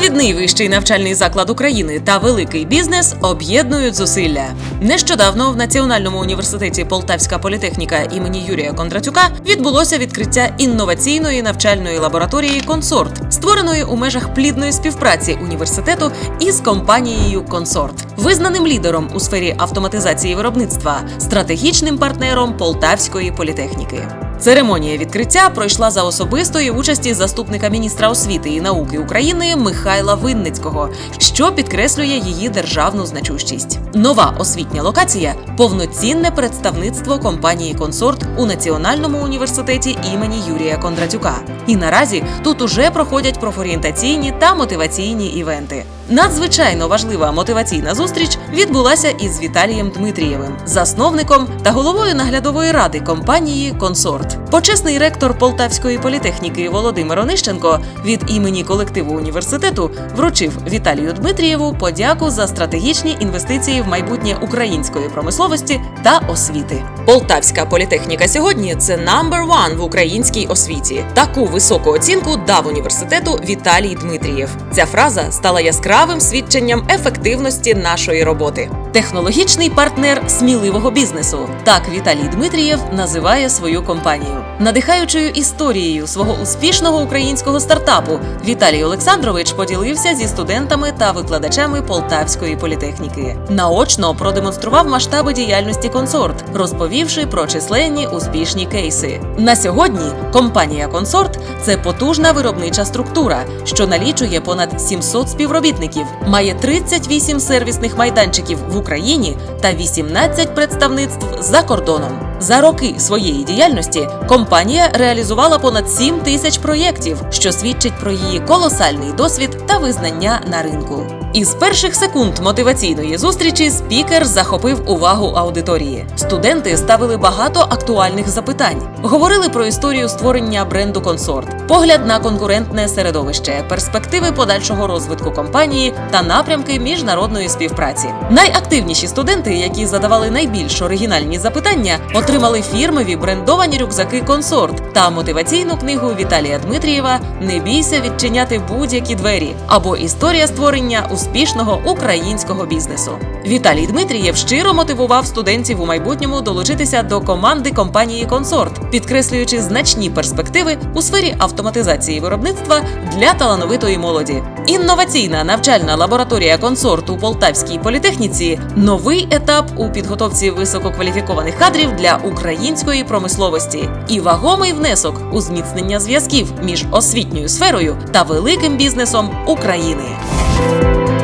Провідний вищий навчальний заклад України та великий бізнес об'єднують зусилля. Нещодавно в Національному університеті Полтавська політехніка імені Юрія Кондратюка відбулося відкриття інноваційної навчальної лабораторії Консорт, створеної у межах плідної співпраці університету із компанією Консорт, визнаним лідером у сфері автоматизації виробництва, стратегічним партнером Полтавської політехніки. Церемонія відкриття пройшла за особистої участі заступника міністра освіти і науки України Михайла Винницького, що підкреслює її державну значущість. Нова освітня локація повноцінне представництво компанії Консорт у Національному університеті імені Юрія Кондратюка. І наразі тут уже проходять профорієнтаційні та мотиваційні івенти. Надзвичайно важлива мотиваційна зустріч відбулася із Віталієм Дмитрієвим, засновником та головою наглядової ради компанії Консорт. Почесний ректор Полтавської політехніки Володимир Онищенко від імені колективу університету вручив Віталію Дмитрієву подяку за стратегічні інвестиції в майбутнє української промисловості та освіти. Полтавська політехніка сьогодні це number one в українській освіті. Таку високу оцінку дав університету Віталій Дмитрієв. Ця фраза стала яскравим свідченням ефективності нашої роботи. Технологічний партнер сміливого бізнесу. Так Віталій Дмитрієв називає свою компанію. Надихаючою історією свого успішного українського стартапу Віталій Олександрович поділився зі студентами та викладачами Полтавської політехніки. Наочно продемонстрував масштаби діяльності консорт, розповівши про численні успішні кейси. На сьогодні компанія Консорт це потужна виробнича структура, що налічує понад 700 співробітників, має 38 сервісних майданчиків в Україні та 18 представництв за кордоном. За роки своєї діяльності компанія реалізувала понад 7 тисяч проєктів, що свідчить про її колосальний досвід та визнання на ринку. Із перших секунд мотиваційної зустрічі спікер захопив увагу аудиторії. Студенти ставили багато актуальних запитань, говорили про історію створення бренду консорт, погляд на конкурентне середовище, перспективи подальшого розвитку компанії та напрямки міжнародної співпраці. Найактивніші студенти, які задавали найбільш оригінальні запитання, отримали фірмові брендовані рюкзаки консорт та мотиваційну книгу Віталія Дмитрієва Не бійся відчиняти будь-які двері або історія створення успішного українського бізнесу. Віталій Дмитрієв щиро мотивував студентів у майбутньому долучитися до команди компанії Консорт, підкреслюючи значні перспективи у сфері автоматизації виробництва для талановитої молоді. Інноваційна навчальна лабораторія консорт у Полтавській політехніці новий етап у підготовці висококваліфікованих кадрів для української промисловості і вагомий внесок у зміцнення зв'язків між освітньою сферою та великим бізнесом України. Thank you